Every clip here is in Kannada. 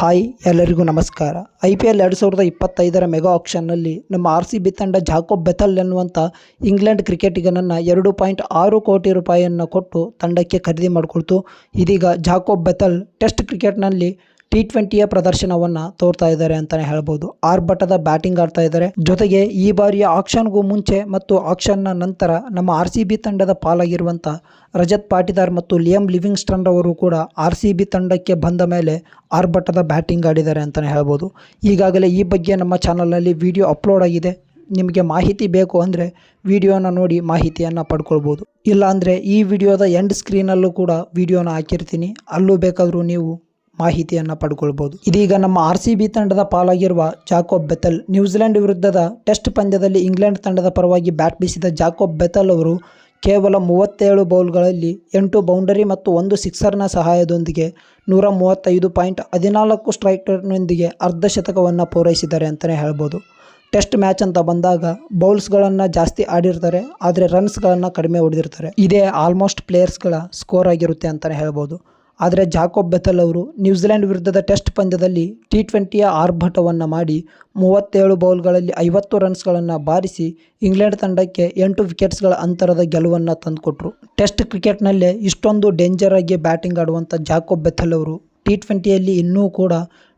ಹಾಯ್, ಎಲ್ಲರಿಗೂ ನಮಸ್ಕಾರ. ಐ ಪಿ ಎಲ್ ಎರಡು ಸಾವಿರದ ಇಪ್ಪತ್ತೈದರ ಮೆಗಾ ಆಕ್ಷನ್ನಲ್ಲಿ ನಮ್ಮ ಆರ್ ಸಿ ಬಿ ತಂಡ ಜಾಕೋಬ್ ಬೆಥಲ್ ಎನ್ನುವಂಥ ಇಂಗ್ಲೆಂಡ್ ಕ್ರಿಕೆಟಿಗನನ್ನು ಎರಡು ಪಾಯಿಂಟ್ ಆರು ಕೋಟಿ ರೂಪಾಯಿಯನ್ನು ಕೊಟ್ಟು ತಂಡಕ್ಕೆ ಖರೀದಿ ಮಾಡಿಕೊಳ್ತು. ಇದೀಗ ಜಾಕೋಬ್ ಬೆಥಲ್ ಟೆಸ್ಟ್ ಕ್ರಿಕೆಟ್ನಲ್ಲಿ ಟಿ ಟ್ವೆಂಟಿಯ ಪ್ರದರ್ಶನವನ್ನ ತೋರ್ತಾ ಇದ್ದಾರೆ ಅಂತಾನೆ ಹೇಳ್ಬೋದು. ಆರ್ಭಟದ ಬ್ಯಾಟಿಂಗ್ ಆಡ್ತಾ ಇದ್ದಾರೆ. ಜೊತೆಗೆ ಈ ಬಾರಿಯ ಆಕ್ಷನ್ಗೂ ಮುಂಚೆ ಮತ್ತು ಆಕ್ಷನ್ನ ನಂತರ ನಮ್ಮ ಆರ್ ಸಿ ಬಿ ತಂಡದ ಪಾಲಾಗಿರುವಂತ ರಜತ್ ಪಾಟಿದಾರ್ ಮತ್ತು ಲಿಯಂ ಲಿವಿಂಗ್ಸ್ಟನ್ ರವರು ಕೂಡ ಆರ್ ಸಿ ಬಿ ತಂಡಕ್ಕೆ ಬಂದ ಮೇಲೆ ಆರ್ಭಟದ ಬ್ಯಾಟಿಂಗ್ ಆಡಿದ್ದಾರೆ ಅಂತಾನೆ ಹೇಳ್ಬೋದು. ಈಗಾಗಲೇ ಈ ಬಗ್ಗೆ ನಮ್ಮ ಚಾನಲ್ನಲ್ಲಿ ವಿಡಿಯೋ ಅಪ್ಲೋಡ್ ಆಗಿದೆ. ನಿಮಗೆ ಮಾಹಿತಿ ಬೇಕು ಅಂದರೆ ವಿಡಿಯೋನ ನೋಡಿ ಮಾಹಿತಿಯನ್ನು ಪಡ್ಕೊಳ್ಬೋದು. ಇಲ್ಲಾಂದರೆ ಈ ವಿಡಿಯೋದ ಎಂಡ್ ಸ್ಕ್ರೀನಲ್ಲೂ ಕೂಡ ವಿಡಿಯೋನ ಹಾಕಿರ್ತೀನಿ. ಅಲ್ಲೂ ಬೇಕಾದರೂ ನೀವು ಮಾಹಿತಿಯನ್ನು ಪಡ್ಕೊಳ್ಬೋದು. ಇದೀಗ ನಮ್ಮ ಆರ್ ಸಿ ಬಿ ತಂಡದ ಪಾಲಾಗಿರುವ ಜಾಕೋಬ್ ಬೆತಲ್, ನ್ಯೂಜಿಲೆಂಡ್ ವಿರುದ್ಧದ ಟೆಸ್ಟ್ ಪಂದ್ಯದಲ್ಲಿ ಇಂಗ್ಲೆಂಡ್ ತಂಡದ ಪರವಾಗಿ ಬ್ಯಾಟ್ ಬೀಸಿದ ಜಾಕೋಬ್ ಬೆತಲ್ ಅವರು ಕೇವಲ ಮೂವತ್ತೇಳು ಬೌಲ್ಗಳಲ್ಲಿ ಎಂಟು ಬೌಂಡರಿ ಮತ್ತು ಒಂದು ಸಿಕ್ಸರ್ನ ಸಹಾಯದೊಂದಿಗೆ ನೂರ ಮೂವತ್ತೈದು ಪಾಯಿಂಟ್ ಹದಿನಾಲ್ಕು ಸ್ಟ್ರೈಕರ್ನೊಂದಿಗೆ ಅರ್ಧಶತಕವನ್ನು ಪೂರೈಸಿದ್ದಾರೆ ಅಂತಲೇ ಹೇಳ್ಬೋದು. ಟೆಸ್ಟ್ ಮ್ಯಾಚ್ ಅಂತ ಬಂದಾಗ ಬೌಲ್ಸ್ಗಳನ್ನು ಜಾಸ್ತಿ ಆಡಿರ್ತಾರೆ, ಆದರೆ ರನ್ಸ್ಗಳನ್ನು ಕಡಿಮೆ ಹೊಡೆದಿರ್ತಾರೆ. ಇದೇ ಆಲ್ಮೋಸ್ಟ್ ಪ್ಲೇಯರ್ಸ್ಗಳ ಸ್ಕೋರ್ ಆಗಿರುತ್ತೆ ಅಂತಲೇ ಹೇಳ್ಬೋದು. ಆದರೆ ಜಾಕೋಬ್ ಬೆಥಲ್ ಅವರು ನ್ಯೂಜಿಲೆಂಡ್ ವಿರುದ್ಧದ ಟೆಸ್ಟ್ ಪಂದ್ಯದಲ್ಲಿ ಟಿ ಟ್ವೆಂಟಿಯ ಆರ್ಭಟವನ್ನು ಮಾಡಿ ಮೂವತ್ತೇಳು ಬೌಲ್ಗಳಲ್ಲಿ ಐವತ್ತು ರನ್ಸ್ಗಳನ್ನು ಬಾರಿಸಿ ಇಂಗ್ಲೆಂಡ್ ತಂಡಕ್ಕೆ ಎಂಟು ವಿಕೆಟ್ಸ್ಗಳ ಅಂತರದ ಗೆಲುವನ್ನು ತಂದುಕೊಟ್ರು. ಟೆಸ್ಟ್ ಕ್ರಿಕೆಟ್ನಲ್ಲೇ ಇಷ್ಟೊಂದು ಡೇಂಜರ್ ಆಗಿ ಬ್ಯಾಟಿಂಗ್ ಆಡುವಂಥ ಜಾಕೋಬ್ ಬೆಥಲ್ ಅವರು ಟಿ ಟ್ವೆಂಟಿಯಲ್ಲಿ ಇನ್ನೂ ಕೂಡ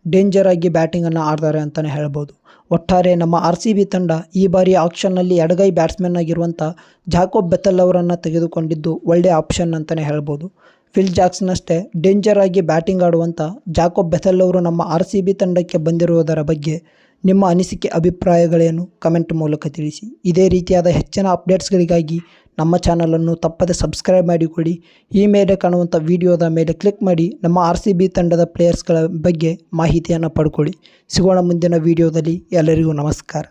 ಡೇಂಜರ್ ಆಗಿ ಬ್ಯಾಟಿಂಗನ್ನು ಆಡ್ತಾರೆ ಅಂತಲೇ ಹೇಳ್ಬೋದು. ಒಟ್ಟಾರೆ ನಮ್ಮ ಆರ್ ಸಿ ಬಿ ತಂಡ ಈ ಬಾರಿ ಆಕ್ಷನ್ನಲ್ಲಿ ಎಡಗೈ ಬ್ಯಾಟ್ಸ್ಮನ್ ಆಗಿರುವಂಥ ಜಾಕೋಬ್ ಬೆಥಲ್ ಅವರನ್ನು ತೆಗೆದುಕೊಂಡಿದ್ದು ಒಳ್ಳೆಯ ಆಪ್ಷನ್ ಅಂತಲೇ ಹೇಳ್ಬೋದು. ಫಿಲ್ ಜಾಕ್ಸ್ನಷ್ಟೇ ಡೇಂಜರ್ ಆಗಿ ಬ್ಯಾಟಿಂಗ್ ಆಡುವಂಥ ಜಾಕೋಬ್ ಬೆಥಲ್ ಅವರು ನಮ್ಮ ಆರ್ ಸಿ ಬಿ ತಂಡಕ್ಕೆ ಬಂದಿರುವುದರ ಬಗ್ಗೆ ನಿಮ್ಮ ಅನಿಸಿಕೆ, ಅಭಿಪ್ರಾಯಗಳೇನು ಕಮೆಂಟ್ ಮೂಲಕ ತಿಳಿಸಿ. ಇದೇ ರೀತಿಯಾದ ಹೆಚ್ಚಿನ ಅಪ್ಡೇಟ್ಸ್ಗಳಿಗಾಗಿ ನಮ್ಮ ಚಾನಲನ್ನು ತಪ್ಪದೆ ಸಬ್ಸ್ಕ್ರೈಬ್ ಮಾಡಿಕೊಳ್ಳಿ ಈ ಮೇಲೆ ಕಾಣುವಂಥ ವಿಡಿಯೋದ ಮೇಲೆ ಕ್ಲಿಕ್ ಮಾಡಿ, ನಮ್ಮ ಆರ್ ಸಿ ಬಿ ತಂಡದ ಪ್ಲೇಯರ್ಸ್ಗಳ ಬಗ್ಗೆ ಮಾಹಿತಿಯನ್ನು ಪಡ್ಕೊಳ್ಳಿ. ಸಿಗೋಣ ಮುಂದಿನ ವಿಡಿಯೋದಲ್ಲಿ. ಎಲ್ಲರಿಗೂ ನಮಸ್ಕಾರ.